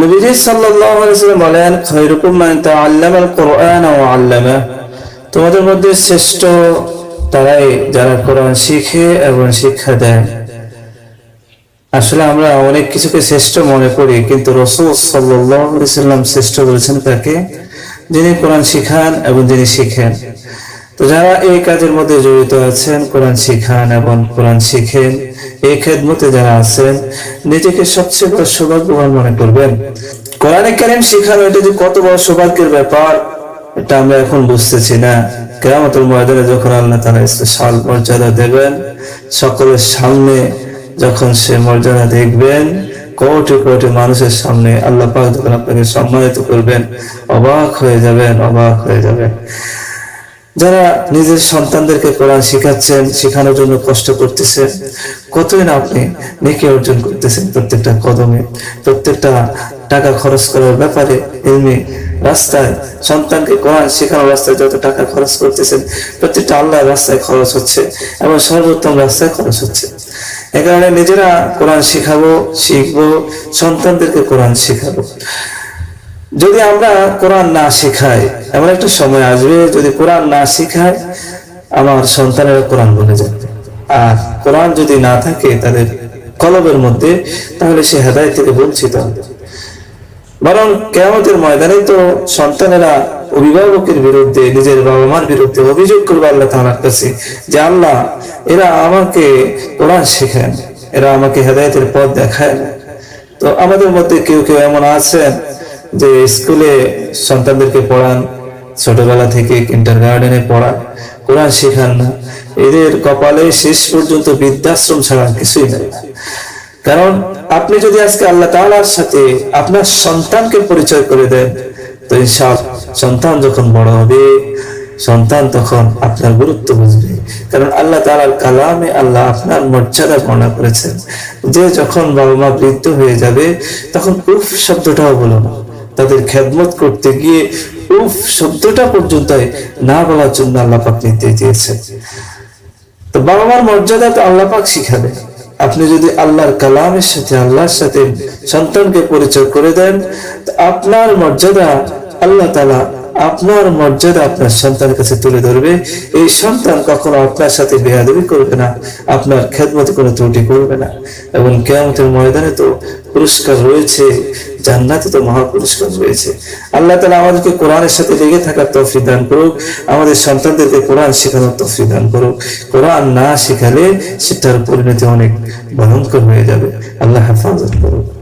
নবীজি সাল্লাল্লাহু আলাইহি বলেন, খায়রুকুম মান তাআল্লামা আল কুরআন ওয়া আল্লামা তোমাদের মধ্যে শ্রেষ্ঠ তারাই যারা কোরআন শিখে এবং শিক্ষা দেয়। আসলে আমরা অনেক কিছুকে শ্রেষ্ঠ মনে করি, কিন্তু রসুল ওয়াসাল্লাম শ্রেষ্ঠ বলেছেন তাকে, যিনি কোরআন শিখান এবং যিনি শিখেন। তো যারা এই কাজের মধ্যে জড়িত আছেন, কোরআন শিখান এবং কোরআন শিখেন এই খেদমতে যারা আছেন, নিজেকে সবচেয়ে বড় সৌভাগ্যবান মনে করবেন। কোরআনে কারিম শিখানো এটা যে কত বড় সৌভাগ্যের ব্যাপার, এটা আমরা এখন বুঝতেছি না। কেরামতের ময়দানে যখন আল্লাহ তারা স্পেশাল মর্যাদা দেবেন, সকলের সামনে যখন সে মর্যাদা দেখবেন, কোটি কোটি মানুষের সামনে আল্লাহ পাক যখন আপনাকে সম্মানিত করবেন, অবাক হয়ে যাবেন, অবাক হয়ে যাবেন। যারা নিজের সন্তানদেরকে কোরআন শিখাচ্ছেন, শেখানোর জন্য কষ্ট করতেছেন কতই না আপনি নেকি অর্জন করতেছেন প্রত্যেকটা কদমে, প্রত্যেকটা টাকা খরচ করার ব্যাপারে এমনি রাস্তায়, সন্তানকে কোরআন শেখানোর রাস্তায় যত টাকা খরচ করতেছেন, প্রত্যেকটা আল্লাহ রাস্তায় খরচ হচ্ছে এবং সর্বোত্তম রাস্তায় খরচ হচ্ছে। এ কারণে নিজেরা কোরআন শিখাবো, শিখব, সন্তানদেরকে কোরআন শিখাবো। যদি আমরা কোরআন না শেখাই, এমন একটা সময় আসবে যদি কোরআন না শেখায় আমার সন্তানেরা কোরআন বলে যাবে। আর কোরআন যদি না থাকে তাদের কলবের মধ্যে, তাহলে সে হেদায় থেকে বঞ্চিত বরং কেমতের ময়দানে তো সন্তানেরা অভিভাবকের বিরুদ্ধে, নিজের বাবা মার বিরুদ্ধে অভিযোগ করবে আল্লাহ তাআলার কাছে যে, আল্লাহ, এরা আমাকে কোরআন শেখান এরা আমাকে হেদায়তের পথ দেখায় তো আমাদের মধ্যে কেউ কেউ এমন আছেন যে স্কুলে সন্তানদেরকে পড়ান, ছোটবেলা থেকে কিন্টার গার্ডেনে পড়ান কোরআন শেখান না। এদের কপালে শেষ পর্যন্ত বৃদ্ধাশ্রম ছাড়া কিছুই নেই। কারণ আপনি যদি আজকে আল্লাহ তাআলার সাথে আপনার সন্তানকে পরিচয় করে দেন, তো ইনশাল সন্তান যখন বড় হবে, সন্তান তখন আপনার গুরুত্ব বুঝবে। কারণ আল্লাহ তাআলার কালামে আল্লাহ আপনার মর্যাদা বর্ণনা করেছেন। যে যখন বাবা মা বৃদ্ধ হয়ে যাবে, তখন উফ শব্দটাও বলো না। তাদের খেদমত করতে গিয়ে উফ, শব্দটা পর্যন্ত না বলার জন্য আল্লাপাক নির্দেশ দিয়েছেন। তো বাবা মার মর্যাদা তো আল্লাপাক শিখাবে। আপনি যদি আল্লাহর কালামের সাথে, আল্লাহর সাথে সন্তানকে পরিচয় করে দেন আপনার মর্যাদা আল্লাহ তালা আপনার মর্যাদা আপনার সন্তানের কাছে তুলে ধরবে। এই সন্তান কখনো আপনার সাথে বেয়াদবি করবে না, আপনার খেদমতে কোনো ত্রুটি করবে না। এবং কেয়ামতের ময়দানে তো পুরস্কার রয়েছে, জান্নাতে তো মহা পুরস্কার রয়েছে। আল্লাহ তালা আমাদেরকে কোরআনের সাথে লেগে থাকার তৌফিক দান করুক, আমাদের সন্তানদেরকে কোরআন শেখানোর তৌফিক দান করুক। কোরআন না শেখালে সেটার পরিণতি অনেক ভয়ঙ্কর হয়ে যাবে। আল্লাহ হেফাজত করুক।